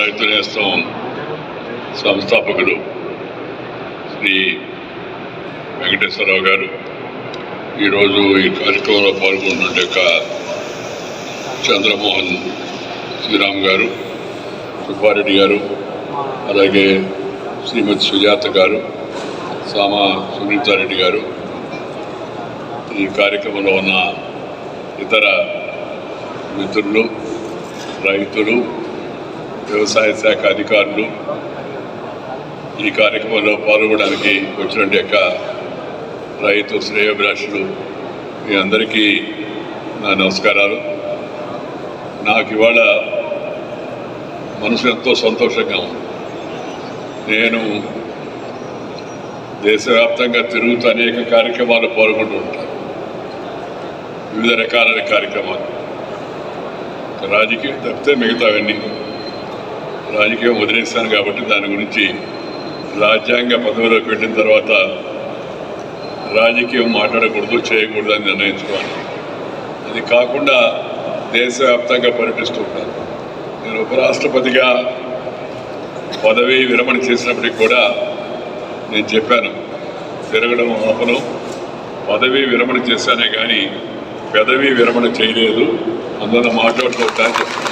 రైతు నేస్తం సంస్థాపకులు శ్రీ వెంకటేశ్వరరావు గారు. ఈరోజు ఈ కార్యక్రమంలో పాల్గొన్న చంద్రమోహన్ శ్రీరామ్ గారు సుబ్బారెడ్డి గారు అలాగే శ్రీమతి సుజాత గారు సామా సునీతారెడ్డి గారు. ఈ కార్యక్రమంలో ఉన్న ఇతర మిత్రులు రైతులు వ్యవసాయ శాఖ అధికారులు ఈ కార్యక్రమంలో పాల్గొనడానికి వచ్చిన యొక్క రైతు శ్రేయోభిలాషులు మీ అందరికీ నా నమస్కారాలు. నాకు ఇవాళ మనసు ఎంతో సంతోషంగా ఉంది. నేను దేశవ్యాప్తంగా తిరుగుతూ అనేక కార్యక్రమాలు పాల్గొంటూ ఉంటాను. వివిధ రకాలైన కార్యక్రమాలు. రాజకీయం తప్పితే మిగతావన్నీ రాజకీయం వదిలేస్తాను కాబట్టి దాని గురించి రాజ్యాంగ పదవిలోకి వెళ్ళిన తర్వాత రాజకీయం మాట్లాడకూడదు చేయకూడదు అని నిర్ణయించుకోవాలి. అది కాకుండా దేశవ్యాప్తంగా పర్యటిస్తూ ఉంటాను. నేను ఉపరాష్ట్రపతిగా పదవి విరమణ చేసినప్పటికి కూడా నేను చెప్పాను తిరగడం ఆపను. పదవి విరమణ చేశానే కానీ పెదవి విరమణ చేయలేదు. అందువల్ల మాట్లాడుతూ ఉంటాను చెప్పాను.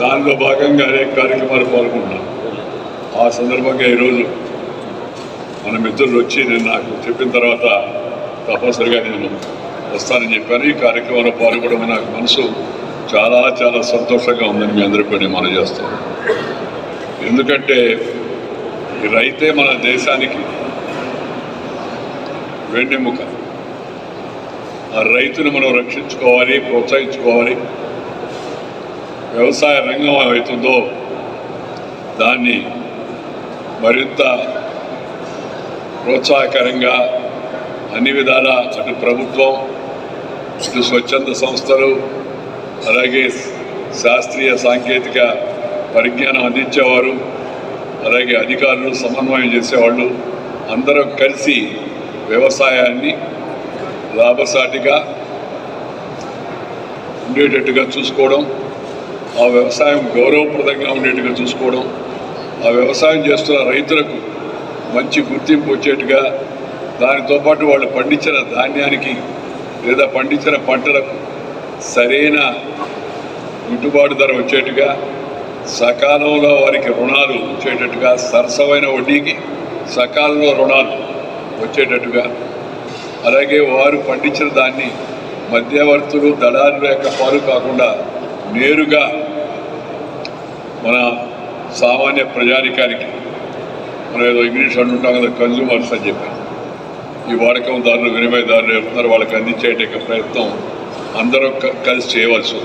దానిలో భాగంగా అనేక కార్యక్రమాలు పాల్గొన్నాను ఆ సందర్భంగా ఈరోజు మన మిత్రులు వచ్చి నేను నాకు చెప్పిన తర్వాత తప్పనిసరిగా నేను వస్తానని చెప్పాను. ఈ కార్యక్రమంలో పాల్గొనడం నాకు మనసు చాలా చాలా సంతోషంగా ఉందని మీ అందరికీ నేను మనం చేస్తాను. ఎందుకంటే రైతే మన దేశానికి వెన్నెముక. ఆ రైతును మనం రక్షించుకోవాలి ప్రోత్సహించుకోవాలి. వ్యవసాయ రంగం అవుతుందో దాన్ని మరింత ప్రోత్సాహకరంగా అన్ని విధాల అటు ప్రభుత్వం ఇటు స్వచ్ఛంద సంస్థలు అలాగే శాస్త్రీయ సాంకేతిక పరిజ్ఞానం అందించేవారు అలాగే అధికారులు సమన్వయం చేసేవాళ్ళు అందరం కలిసి వ్యవసాయాన్ని లాభసాటిగా ఉండేటట్టుగా చూసుకోవడం ఆ వ్యవసాయం గౌరవప్రదంగా ఉండేట్టుగా చూసుకోవడం ఆ వ్యవసాయం చేస్తున్న రైతులకు మంచి గుర్తింపు వచ్చేట్టుగా దానితో పాటు వాళ్ళు పండించిన ధాన్యానికి లేదా పండించిన పంటలకు సరైన గిట్టుబాటు ధర వచ్చేట్టుగా సకాలంలో వారికి రుణాలు వచ్చేటట్టుగా సరసమైన వడ్డీకి సకాలంలో రుణాలు వచ్చేటట్టుగా. అలాగే వారు పండించిన దాన్ని మధ్యవర్తులు దళారుల యొక్క పాలు కాకుండా నేరుగా మన సామాన్య ప్రజానికానికి మనం ఏదో ఇంగ్లీష్ అంటుంటాం కదా కన్జ్యూమర్స్ అని చెప్పి. ఈ వాడకందారులు వినిమయదారులు ఎవరున్నారు వాళ్ళకి అందించేట ప్రయత్నం అందరూ క- కలిసి చేయవలసి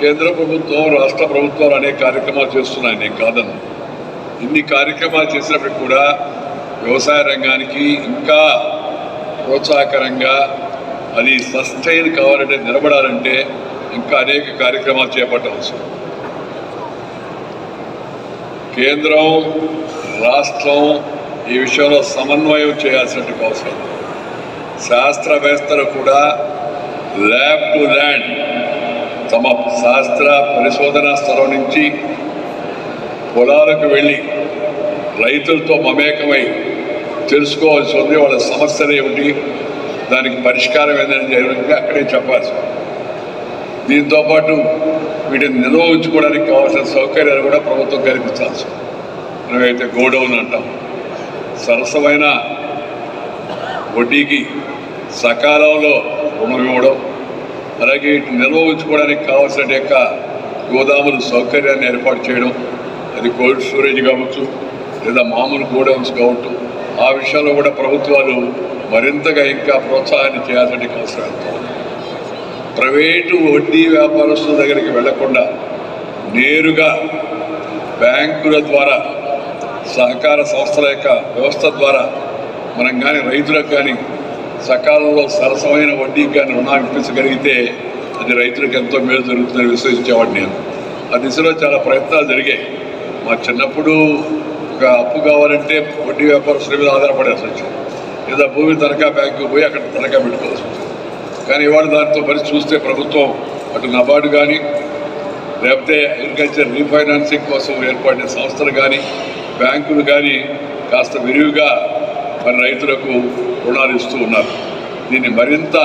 కేంద్ర ప్రభుత్వం రాష్ట్ర ప్రభుత్వాలు అనేక కార్యక్రమాలు చేస్తున్నాయి నేను కాదను ఇన్ని కార్యక్రమాలు చేసినప్పటికి కూడా వ్యవసాయ రంగానికి ఇంకా ప్రోత్సాహకరంగా అది సస్టైన్ కావాలంటే నిలబడాలంటే ఇంకా అనేక కార్యక్రమాలు చేపట్టవచ్చు కేంద్రం రాష్ట్రం ఈ విషయంలో సమన్వయం చేయాల్సినటువంటి అవసరం శాస్త్రవేత్తలు కూడా ల్యాబ్ టు ల్యాండ్ తమ శాస్త్ర పరిశోధనా స్థలం నుంచి పొలాలకు వెళ్ళి రైతులతో మమేకమై తెలుసుకోవాల్సి ఉంది వాళ్ళ సమస్యలు ఏమిటి దానికి పరిష్కారం ఏందని జరిగింది అక్కడే చెప్పాల్సి ఉంది. దీంతో పాటు వీటిని నిల్వ ఉంచుకోవడానికి కావాల్సిన సౌకర్యాలు కూడా ప్రభుత్వం కల్పించాల్సి ఉంది. మనమైతే గోడౌన్ అంటాం సరసమైన వడ్డీకి సకాలంలో రుణం ఇవ్వడం అలాగే వీటిని నిల్వ ఉంచుకోవడానికి కావాల్సిన యొక్క గోదాములు సౌకర్యాన్ని ఏర్పాటు చేయడం అది కోల్డ్ స్టోరేజ్ కావచ్చు లేదా మామూలు గోడౌన్స్ కావచ్చు ఆ విషయంలో కూడా ప్రభుత్వాలు మరింతగా ఇంకా ప్రోత్సాహాన్ని చేయాల్సిన అవసరం ఉంది. ప్రైవేటు వడ్డీ వ్యాపారస్తుల దగ్గరికి వెళ్ళకుండా నేరుగా బ్యాంకుల ద్వారా సహకార సంస్థల యొక్క వ్యవస్థ ద్వారా మనం కానీ రైతులకు కానీ సకాలంలో సరసమైన వడ్డీకి కానీ రుణాలు ఇప్పించగలిగితే అది రైతులకు ఎంతో మేలు జరుగుతుందని విశ్వసించేవాడిని నేను. ఆ దిశలో చాలా ప్రయత్నాలు జరిగాయి. మా చిన్నప్పుడు ఒక అప్పు కావాలంటే వడ్డీ వ్యాపారస్తుల మీద ఆధారపడాల్సి వచ్చింది. లేదా భూమి తనఖా బ్యాంకు పోయి అక్కడ తనఖా పెట్టుకోవాల్సి వచ్చింది. కానీ ఇవాళ దాంతో మరి చూస్తే ప్రభుత్వం అటు నబార్డు కానీ లేకపోతే అగ్రికల్చర్ రీఫైనాన్సింగ్ కోసం ఏర్పడిన సంస్థలు కానీ బ్యాంకులు కానీ కాస్త విరివిగా మరి రైతులకు రుణాలు ఇస్తూ ఉన్నారు. దీన్ని మరింత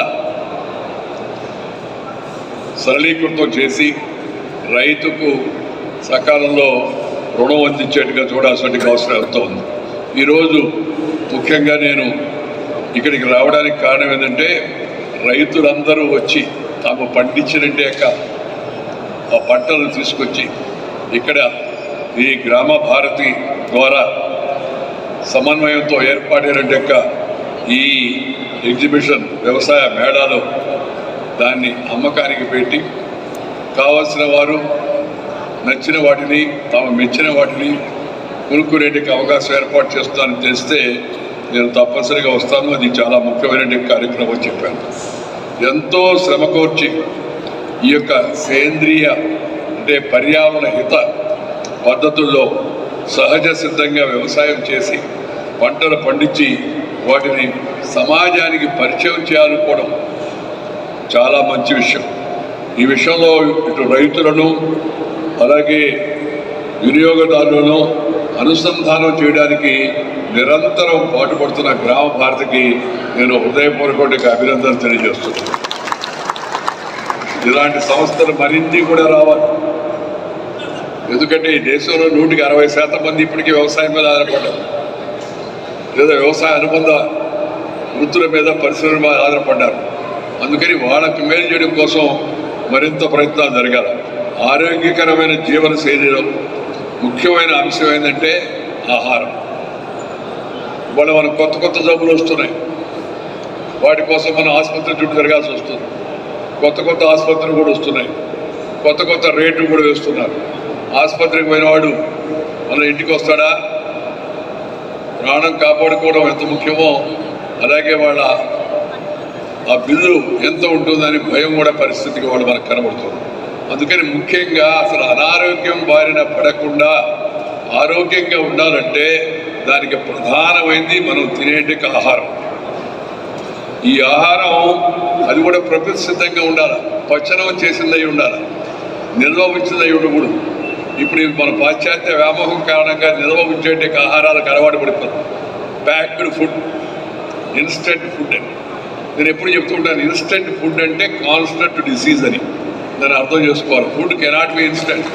సరళీకృతం చేసి రైతుకు సకాలంలో రుణం అందించేట్టుగా చూడాల్సిన అవసరం ఎంతో ఉంది. ఈరోజు ముఖ్యంగా నేను ఇక్కడికి రావడానికి కారణం ఏంటంటే రైతులందరూ వచ్చి తాము పండించినట్టే ఆ పంటలు తీసుకొచ్చి ఇక్కడ ఈ గ్రామ భారతి ద్వారా సమన్వయంతో ఏర్పాటైనట్టు యొక్క ఈ ఎగ్జిబిషన్ వ్యవసాయ మేళాలో దాన్ని అమ్మకానికి పెట్టి కావాల్సిన వారు నచ్చిన వాటిని తాము మెచ్చిన వాటిని కొనుక్కునేటికి అవకాశం ఏర్పాటు చేస్తానని తెలిస్తే నేను తప్పనిసరిగా వస్తాను. అది చాలా ముఖ్యమైన కార్యక్రమం చెప్పాను. ఎంతో శ్రమ కోర్చి ఈ యొక్క సేంద్రియ అంటే పర్యావరణ హిత పద్ధతుల్లో సహజ సిద్ధంగా వ్యవసాయం చేసి పంటలు పండించి వాటిని సమాజానికి పరిచయం చేయాలనుకోవడం చాలా మంచి విషయం. ఈ విషయంలో ఇటు రైతులను అలాగే వినియోగదారులను అనుసంధానం చేయడానికి నిరంతరం పాటుపడుతున్న గ్రామ భారతికి నేను హృదయపూర్వక అభినందన తెలియజేస్తున్నాను. ఇలాంటి సంస్థలు మరిన్ని కూడా రావాలి. ఎందుకంటే ఈ దేశంలో నూటికి అరవై శాతం మంది ఇప్పటికీ వ్యవసాయం మీద ఆధారపడ్డారు. లేదా వ్యవసాయ అనుబంధ వృత్తుల మీద పరిశ్రమల మీద ఆధారపడ్డారు. అందుకని వాళ్ళకి మేలు చేయడం కోసం మరింత ప్రయత్నాలు జరగాలి. ఆరోగ్యకరమైన జీవన శైలిలో ముఖ్యమైన అంశం ఏంటంటే ఆహారం. ఇవాళ మనకు కొత్త కొత్త జబ్బులు వస్తున్నాయి. వాటి కోసం మనం ఆసుపత్రి చుట్టూ తిరగాల్సి వస్తుంది. కొత్త కొత్త ఆసుపత్రులు కూడా వస్తున్నాయి. కొత్త కొత్త రేట్లు కూడా వేస్తున్నారు. ఆసుపత్రికి పోయినవాడు మన ఇంటికి వస్తాడా? ప్రాణం కాపాడుకోవడం ఎంత ముఖ్యమో అలాగే వాళ్ళ ఆ బిల్లు ఎంత ఉంటుందని భయం కూడా పరిస్థితికి వాళ్ళు మనకు కనబడుతుంది అందుకని ముఖ్యంగా అసలు అనారోగ్యం బారిన పడకుండా ఆరోగ్యంగా ఉండాలంటే దానికి ప్రధానమైంది మనం తినేటికి ఆహారం. ఈ ఆహారం అది కూడా ప్రకృతి సిద్ధంగా ఉండాలి? పచ్చనం చేసిందై ఉండాలి? నిల్వ ఉంచిందై ఉండకూడదు. ఇప్పుడు మన పాశ్చాత్య వ్యామోహం కారణంగా నిల్వ ఉంచేటి ఆహారాలకు అలవాటు పడిపోతుంది ప్యాక్డ్ ఫుడ్ ఇన్స్టెంట్ ఫుడ్ అని. నేను ఎప్పుడు చెప్తూ ఉంటాను ఇన్స్టెంట్ ఫుడ్ అంటే కాన్స్టెంట్ డిసీజ్ అని. దాన్ని అర్థం చేసుకోవాలి. Food cannot be instant.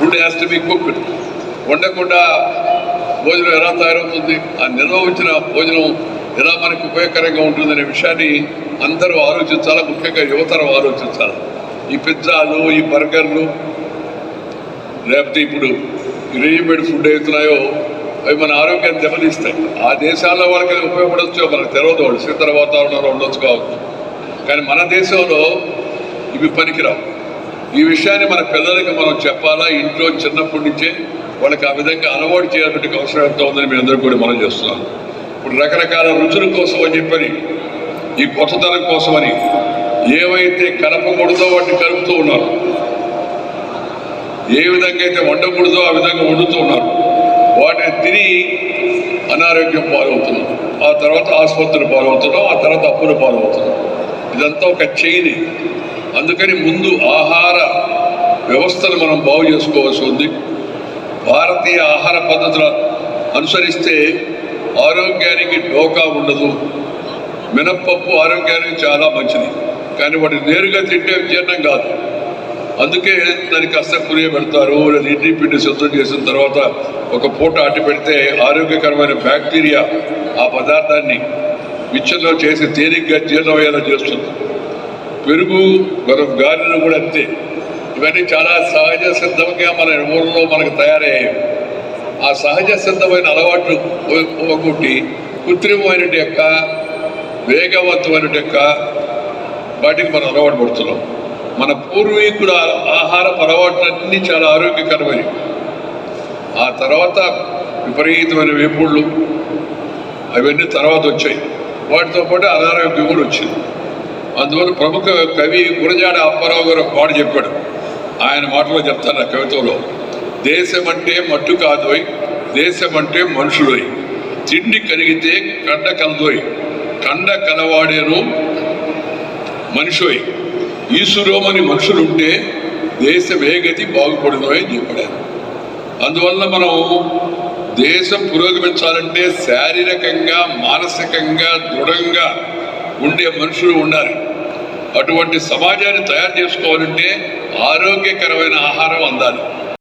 Food has to be cooked. వండకుండా భోజనం ఎలా తయారవుతుంది? ఆ నిల్వ ఉంచిన భోజనం ఎలా మనకు ఉపయోగకరంగా ఉంటుందనే విషయాన్ని అందరూ ఆలోచించాలి? ముఖ్యంగా యువతరం ఆలోచించాలి? ఈ పిజ్జాలు ఈ బర్గర్లు లేకపోతే ఇప్పుడు రెడీమేడ్ ఫుడ్ అవుతున్నాయో అవి మన ఆరోగ్యాన్ని దెబ్బతీస్తాయి. ఆ దేశాల్లో వాళ్ళకి ఉపయోగపడవచ్చు మనకు తెలియదు వాళ్ళు శీతల వాతావరణంలో ఉండొచ్చు కావచ్చు. కానీ మన దేశంలో ఇవి పనికిరావు. ఈ విషయాన్ని మన పిల్లలకి మనం చెప్పాలా? ఇంట్లో చిన్నప్పటి నుంచే వాళ్ళకి ఆ విధంగా అలవాటు చేయాలంటే అవసరం ఎంత ఉందని మీ అందరూ కూడా మనం చేస్తున్నాం. ఇప్పుడు రకరకాల రుచుల కోసం అని చెప్పని ఈ కొత్తతనం కోసమని ఏవైతే కలపకూడదో వాటిని కలుపుతూ ఉన్నారు. ఏ విధంగా అయితే వండకూడదో ఆ విధంగా వండుతూ ఉన్నారు. వాటిని తిని అనారోగ్యం పాలవుతున్నాం. ఆ తర్వాత ఆసుపత్రులు పాలవుతున్నాం ఆ తర్వాత అప్పులు పాలవుతున్నాం. ఇదంతా ఒక చైని అందుకని ముందు ఆహార వ్యవస్థను మనం బాగు చేసుకోవాల్సి ఉంది. భారతీయ ఆహార పద్ధతుల అనుసరిస్తే ఆరోగ్యానికి డోకా ఉండదు. మినప్పప్పు ఆరోగ్యానికి చాలా మంచిది. కానీ వాటిని నేరుగా తింటే జీర్ణం కాదు. అందుకే దానికి కాస్త పురియ పెడతారు లేదా ఇడ్లీ పిండి సిద్ధం చేసిన తర్వాత ఒక పూట అట్టి పెడితే ఆరోగ్యకరమైన బ్యాక్టీరియా ఆ పదార్థాన్ని విచ్చల్లో చేసి తేలిగ్గా జీర్ణమయ్యేలా చేస్తుంది. పెరుగు మనం గాలిలో కూడా అంతే. ఇవన్నీ చాలా సహజ సిద్ధంగా మన ఊళ్ళో మనకు తయారయ్యాయి. ఆ సహజ సిద్ధమైన అలవాట్లు పోగొట్టి కృత్రిమమైన యొక్క వేగవంతమైన యొక్క వాటికి మనం అలవాటు పడుతున్నాం. మన పూర్వీకుల ఆహారపు అలవాట్లన్నీ చాలా ఆరోగ్యకరమైనవి. ఆ తర్వాత విపరీతమైన వేపుళ్ళు అవన్నీ తర్వాత వచ్చాయి. వాటితో పాటు అనారోగ్యం కూడా వచ్చింది. అందువల్ల ప్రముఖ కవి గురజాడ అప్పారావు గారు ఒక చెప్పాడు. ఆయన మాటలో చెప్తాను కవితలో. దేశం అంటే మట్టు కాదోయ్ దేశం అంటే మనుషులోయ్. తిండి కలిగితే కండ కలదోయ్ కండ కలవాడేను మనిషోయ్. ఈశ్వరోమని మనుషులుంటే దేశం ఏ గతి బాగుపడునో అని చెప్పాడు అందువల్ల మనం దేశం పురోగమించాలంటే శారీరకంగా మానసికంగా దృఢంగా ఉండే మనుషులు ఉండాలి. అటువంటి సమాజాన్ని తయారు చేసుకోవాలంటే ఆరోగ్యకరమైన ఆహారం అందాలి.